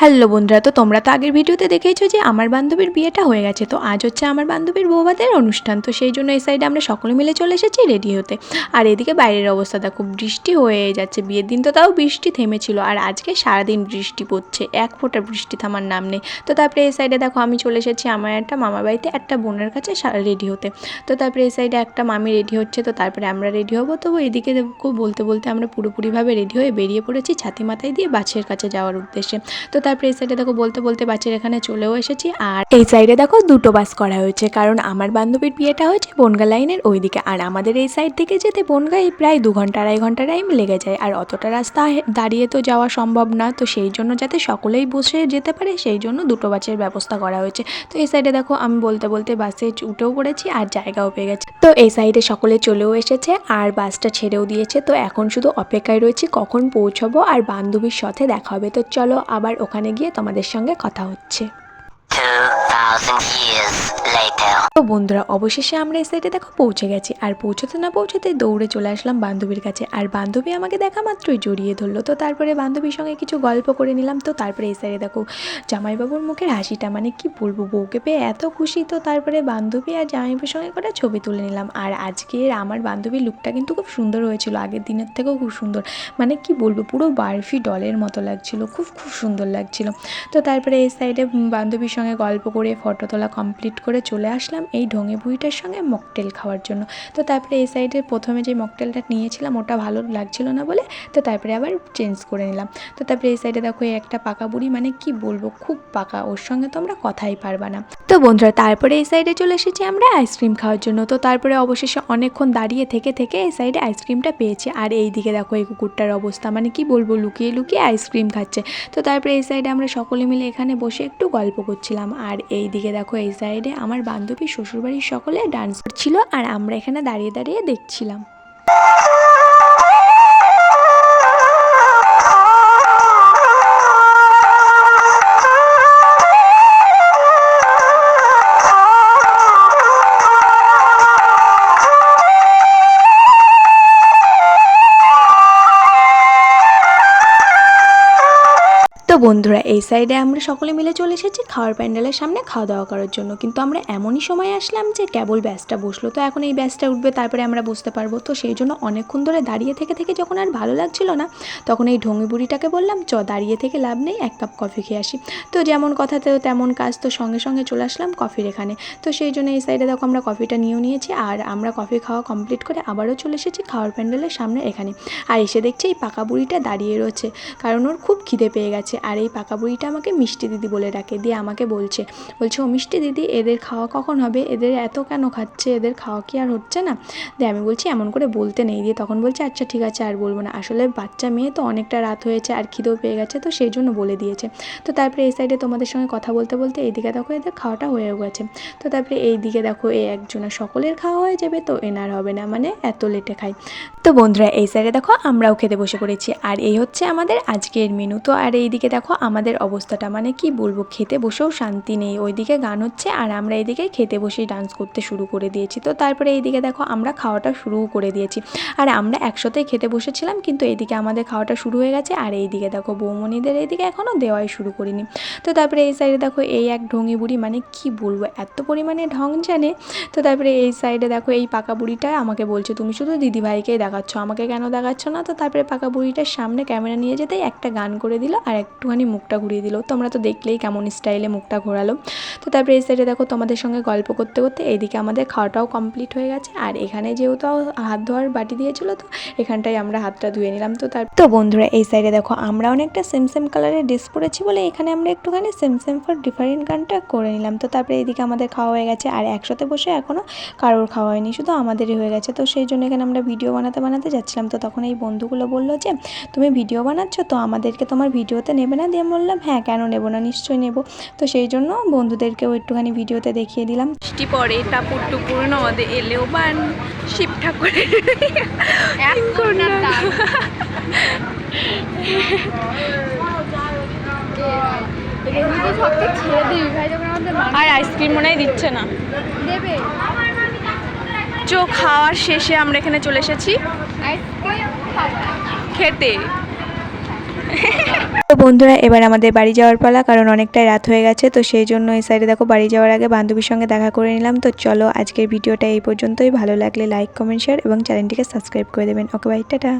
Hello বন্ধুরা, তো তোমরা তো আগের ভিডিওতে দেখেইছো যে আমার বান্ধবীর বিয়েটা হয়ে গেছে, তো আজ হচ্ছে আমার বান্ধবীর বৌভাতের অনুষ্ঠান, তো সেই জন্য এই সাইডে আমরা সকলে মিলে চলে এসেছি রেডি হতে। আর এদিকে বাইরের অবস্থা দেখো, বৃষ্টি হয়ে যাচ্ছে, বিয়ের দিন তো তাও বৃষ্টি থেমেছিল, আর আজকে সারাদিন বৃষ্টি পড়ছে, এক ফোঁটা বৃষ্টি থামার নাম নেই। তো তারপরে এই সাইডে দেখো, আমি চলে এসেছি আমার একটা মামার বাড়িতে একটা বোনের কাছে রেডি হতে। তো তারপরে এই সাইডে একটা মামি রেডি হচ্ছে, তো তারপরে আমরা রেডি হব, তো এদিকে বলতে বলতে আমরা পুরোপুরিভাবে রেডি হয়ে বেরিয়ে পড়েছি ছাতি মাথায় দিয়ে বাছের কাছে যাওয়ার উদ্দেশ্যে। তো তারপরে এই সাইডে দেখো বলতে বলতে বাচ্চার এখানে চলেও এসেছি। আর এই সাইডে দেখো দুটো বাস করা হয়েছে, কারণ আমার বান্ধবীর বিয়েটা হয়েছে বনগা লাইনের ওইদিকে। আর আমাদের এই সাইড থেকে যেতে বনগায় প্রায় দু ঘণ্টা, আড়াই ঘণ্টা টাইম লেগে যায়। আর অতটা রাস্তা দাঁড়িয়ে তো যাওয়া সম্ভব না, তো সেই জন্য যাতে সকলেই বসে যেতে পারে, সেই জন্য দুটো বাসের ব্যবস্থা করা হয়েছে। তো এই সাইডে দেখো আমি বলতে বলতে বাসে উঠেও পড়েছি আর জায়গাও পেয়ে গেছে। তো এই সাইডে সকলে চলেও এসেছে আর বাসটা ছেড়েও দিয়েছে। তো এখন শুধু অপেক্ষায় রয়েছি কখন পৌঁছবো আর বান্ধবীর সাথে দেখা হবে। তো চলো আবার ওখানে গিয়ে তোমাদের সঙ্গে কথা হচ্ছে 2,000 years later. তো বন্ধুরা, অবশেষে আমরা এই সাইডে দেখো পৌঁছে গেছি। আর পৌঁছতে না পৌঁছতে দৌড়ে চলে আসলাম বান্ধবীর কাছে। আর বান্ধবী আমাকে দেখা মাত্রই জড়িয়ে ধরলো। তো তারপরে বান্ধবীর সঙ্গে কিছু গল্প করে নিলাম। তো তারপরে এই সাইডে দেখো, জামাইবাবুর মুখের হাসিটা মানে কি বলব, বউকে পেয়ে এত খুশি। তো তারপরে বান্ধবী আর জামাইবাবুর সঙ্গে কটা ছবি তুলে নিলাম। আর আজকের আমার বান্ধবীর লুকটা কিন্তু খুব সুন্দর হয়েছিল। আগের দিনের থেকেও খুব সুন্দর। মানে কি বলব, পুরো বার্ফি ডলের মতো লাগছিল। খুব খুব সুন্দর লাগছিল। তো তারপরে এই সাইডে বান্ধবীর সঙ্গে গল্প করে ফটো তোলা কমপ্লিট করে চলে আসলাম এই ঢঙে বুড়িটার সঙ্গে মকটেল খাওয়ার জন্য। তো তারপরে এই সাইডে প্রথমে যে মকটেলটা নিয়েছিলাম, ওটা ভালো লাগছিল না বলে, তো তারপরে আবার চেঞ্জ করে নিলাম। তো তারপরে এই সাইডে দেখো একটা পাকা বুড়ি মানে কি বলব, খুব পাকা, ওর সঙ্গে তো আমরা কথাই পারবা না। তো বন্ধুরা, তারপরে এই সাইডে চলে এসেছি আমরা আইসক্রিম খাওয়ার জন্য। তো তারপরে অবশেষে অনেকক্ষণ দাঁড়িয়ে থেকে থেকে এই সাইডে আইসক্রিমটা পেয়েছি। আর এই দিকে দেখো, এই কুকুরটার অবস্থা মানে কি বলব, লুকিয়ে লুকিয়ে আইসক্রিম খাচ্ছে। তো তারপরে এই সাইডে আমরা সকলে মিলে এখানে বসে একটু গল্প করছিলাম। আর এই দিকে দেখো, এই সাইডে আমার বান্ধবী, শ্বশুরবাড়ির সকলে ডান্স করছিল আর আমরা এখানে দাঁড়িয়ে দাঁড়িয়ে দেখছিলাম। বন্ধুরা, এই সাইডে আমরা সকলে মিলে চলে এসেছি খাওয়ার প্যান্ডেলের সামনে খাওয়া দাওয়া করার জন্য। কিন্তু আমরা এমনই সময় আসলাম যে কেবল ব্যাসটা বসল। তো এখন এই ব্যাসটা উঠবে, তারপরে আমরা বুঝতে পারব। তো সেই জন্য অনেকক্ষণ ধরে দাঁড়িয়ে থেকে থেকে যখন আর ভালো লাগছিল না, তখন এই ঢঙ্গি বুড়িটাকে বললাম, চ, দাঁড়িয়ে থেকে লাভ নেই, এক কাপ কফি খেয়ে আসি। তো যেমন কথাতেও তেমন কাজ, তো সঙ্গে সঙ্গে চলে আসলাম কফির এখানে। তো সেই জন্য এই সাইডে দেখো আমরা কফিটা নিয়েও নিয়েছি, আর আমরা কফি খাওয়া কমপ্লিট করে আবারও চলে এসেছি খাওয়ার প্যান্ডেলের সামনে এখানে। আর এসে দেখছি এই পাকা বুড়িটা দাঁড়িয়ে রয়েছে, কারণ ওর খুব খিদে পেয়ে গেছে। আর এই পাকা বুড়িটা আমাকে মিষ্টি দিদি বলে ডাকে, দিয়ে আমাকে বলছে বলছে, ও মিষ্টি দিদি, এদের খাওয়া কখন হবে? এদের এত কেন খাচ্ছে? এদের খাওয়া কি আর হচ্ছে না? দিয়ে আমি বলছি, এমন করে বলতে নেই। দিয়ে তখন বলছে আচ্ছা ঠিক আছে, আর বলব না। আসলে বাচ্চা মেয়ে তো অনেকটা রাত হয়েছে, আর খিদেও পেয়ে গেছে, তো সেই জন্য বলে দিয়েছে। তো তারপরে এই সাইডে তোমাদের সঙ্গে কথা বলতে বলতে এইদিকে দেখো এদের খাওয়াটা হয়ে গেছে। তো তারপরে এই দিকে দেখো এই একজনের সকলের খাওয়া হয়ে যাবে, তো এনার হবে না মানে এত লেটে খাই তো বন্ধুরা, এই সাইডে দেখো আমরাও খেতে বসে পড়েছি। আর এই হচ্ছে আমাদের আজকের মেনু তো আর এইদিকে দেখো আমাদের অবস্থাটা মানে কি বলব, খেতে বসেও শান্তি নেই। ওইদিকে গান হচ্ছে আর আমরা এইদিকে খেতে বসেই ডান্স করতে শুরু করে দিয়েছি। তো তারপরে এইদিকে দেখো আমরা খাওয়াটা শুরুও করে দিয়েছি। আর আমরা একসাথেই খেতে বসেছিলাম, কিন্তু এইদিকে আমাদের খাওয়াটা শুরু হয়ে গেছে আর এইদিকে দেখো বৌমণিদের এইদিকে এখনও দেওয়াই শুরু করিনি। তো তারপরে এই সাইডে দেখো এই এক ঢঙি বুড়ি মানে কি বলব, এত পরিমাণে ঢং জানে। তো তারপরে এই সাইডে দেখো এই পাকা বুড়িটা আমাকে বলছে, তুমি শুধু দিদিভাইকেই দেখাচ্ছ, আমাকে কেন দেখাচ্ছ না? তো তারপরে পাকা বুড়িটার সামনে ক্যামেরা নিয়ে যেতেই একটা গান করে দিল আর একটুখানি মুখটা ঘুরিয়ে দিল। তোমরা তো দেখলেই কেমন স্টাইলে মুখটা ঘোরালো। তো তারপরে এই সাইডে দেখো তোমাদের সঙ্গে গল্প করতে করতে এইদিকে আমাদের খাওয়াটাও কমপ্লিট হয়ে গেছে। আর এখানে যেহেতু হাত ধোয়ার বাটি দিয়েছিল তো, এখানটায় আমরা হাতটা ধুয়ে নিলাম। তো তার তো বন্ধুরা এই সাইডে দেখো, আমরা অনেকটা সেম সেম কালারের ড্রেস পরেছি বলে এখানে আমরা একটুখানি সেম সেম ফর ডিফারেন্ট গানটা করে নিলাম। তো তারপরে এইদিকে আমাদের খাওয়া হয়ে গেছে। আর একসাথে বসে এখনও কারোর খাওয়া হয়নি, শুধু আমাদেরই হয়ে গেছে। তো সেই জন্য এখানে আমরা ভিডিও বানাতে বানাতে যাচ্ছিলাম। তো তখন এই বন্ধুগুলো বলল যে, তুমি ভিডিও বানাচ্ছ তো আমাদেরকে তোমার ভিডিওতে নেবে না দিয়ে আমি বললাম হ্যাঁ কেন নেব না? নিশ্চয়ই নেব। তো সেই জন্য বন্ধুদেরকেও একটুখানি ভিডিওতে দেখিয়ে দিলাম। বৃষ্টি পরে টাপুর টুপুর নদে এলেও বান শিব ঠাকুরের আর আইসক্রিম মনে হয় দিচ্ছে না। দেবে। চো খাওয়ার শেষে আমরা এখানে চলে এসেছি। খেতে। তো বন্ধুরা, এবার আমাদের বাড়ি যাওয়ার পালা, কারণ অনেকটাই রাত হয়ে গেছে, তো সেই জন্য এই সাইডে দেখো বাড়ি যাওয়ার আগে বান্ধবীর সঙ্গে দেখা করে নিলাম। তো চলো, আজকের ভিডিওটা এই পর্যন্তই। ভালো লাগলে লাইক কমেন্ট শেয়ার এবং চ্যানেলটিকে সাবস্ক্রাইব করে দেবেন। Okay bye tata.